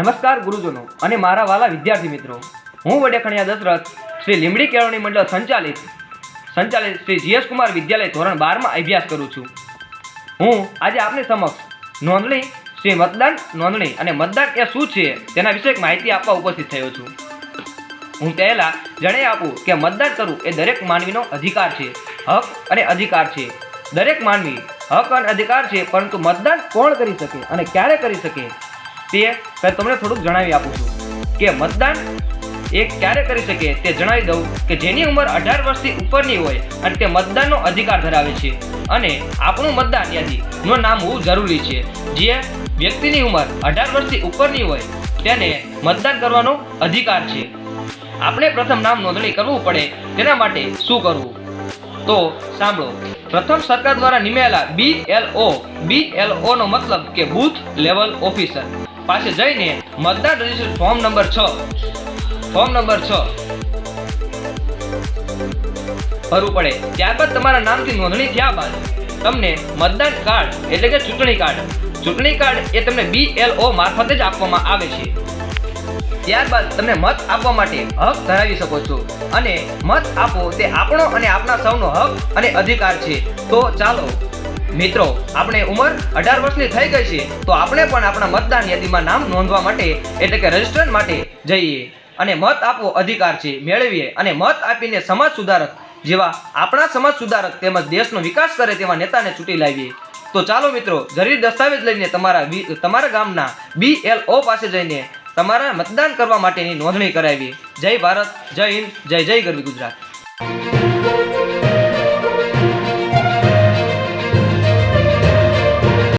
નમસ્કાર ગુરુજનો અને મારા વાલા વિદ્યાર્થી મિત્રો. હું વડેખણિયા દશરથ શ્રી લીમડી કેળવણી મંડળ સંચાલિત સંચાલિત શ્રી જીએસ કુમાર વિદ્યાલય ધોરણ બારમાં અભ્યાસ કરું છું. હું આજે આપની સમક્ષ નોંધણી શ્રી મતદાન નોંધણી અને મતદાન એ શું છે તેના વિશે માહિતી આપવા ઉપસ્થિત થયો છું. હું પહેલાં જણાવી આપું કે મતદાન કરવું એ દરેક માનવીનો અધિકાર છે, હક અને અધિકાર છે. દરેક માનવી હક અને અધિકાર છે, પરંતુ મતદાન કોણ કરી શકે અને ક્યારે કરી શકે? તે મેં તમને થોડુંક જણાવી આપું છું કે મતદાન એ ક્યારે કરી શકે તે જણાવી દઉં કે જેની ઉંમર અઢાર વર્ષથી ઉપરની હોય અને તે મતદાનનો અધિકાર ધરાવે છે. અને આપણું મતદાન યાદીનું નામ હોવું જરૂરી છે. જે વ્યક્તિની ઉંમર અઢાર વર્ષથી ઉપરની હોય તેને મતદાન કરવાનો અધિકાર છે. આપણે પ્રથમ નામ નોંધણી કરવું પડે તેના માટે શું કરવું? તો સાંભળો. પ્રથમ સરકાર દ્વારા નિમાયેલા B L O B L O નો મતલબ કે બૂથ લેવલ ઓફિસર. પાસે જઈને મતદાન રજિસ્ટર ફોર્મ નંબર છ. ફોર્મ નંબર છ. ભરવું પડે. ત્યારબાદ તમારા નામથી નોંધણી થયા બાદ તમને મતદાન કાર્ડ એટલે કે ચૂંટણી કાર્ડ. ચૂંટણી કાર્ડ એ તમને બી એલ ઓ મારફતે જ આપવામાં આવે છે. ત્યારબાદ તમને મત આપવા માટે હક ધરાવી શકો છો. અને મત આપો તે આપણો અને આપણા સૌનો હક અને અધિકાર છે. તો ચાલો મિત્રો, આપણે ઉંમર અઢાર વર્ષની થઈ ગઈ છે, તો આપણે પણ આપણા મતદાન યાદીમાં નામ નોંધવા માટે, એટલે કે રજિસ્ટર માટે જઈએ. અને મત આપવો અધિકાર છે, મેળવીએ. અને મત આપીને સમાજ સુધારક જેવા આપણા સમાજ સુધારક તેમજ દેશનો વિકાસ કરે તેવા નેતાને ચૂંટી લાવીએ. તો ચાલો મિત્રો, જરૂરી દસ્તાવેજ લઈને તમારા તમારા ગામના બી એલ ઓ પાસે જઈને તમારા મતદાન કરવા માટેની નોંધણી કરાવી જય ભારત, જય હિન્દ, જય જય ગરવી ગુજરાત.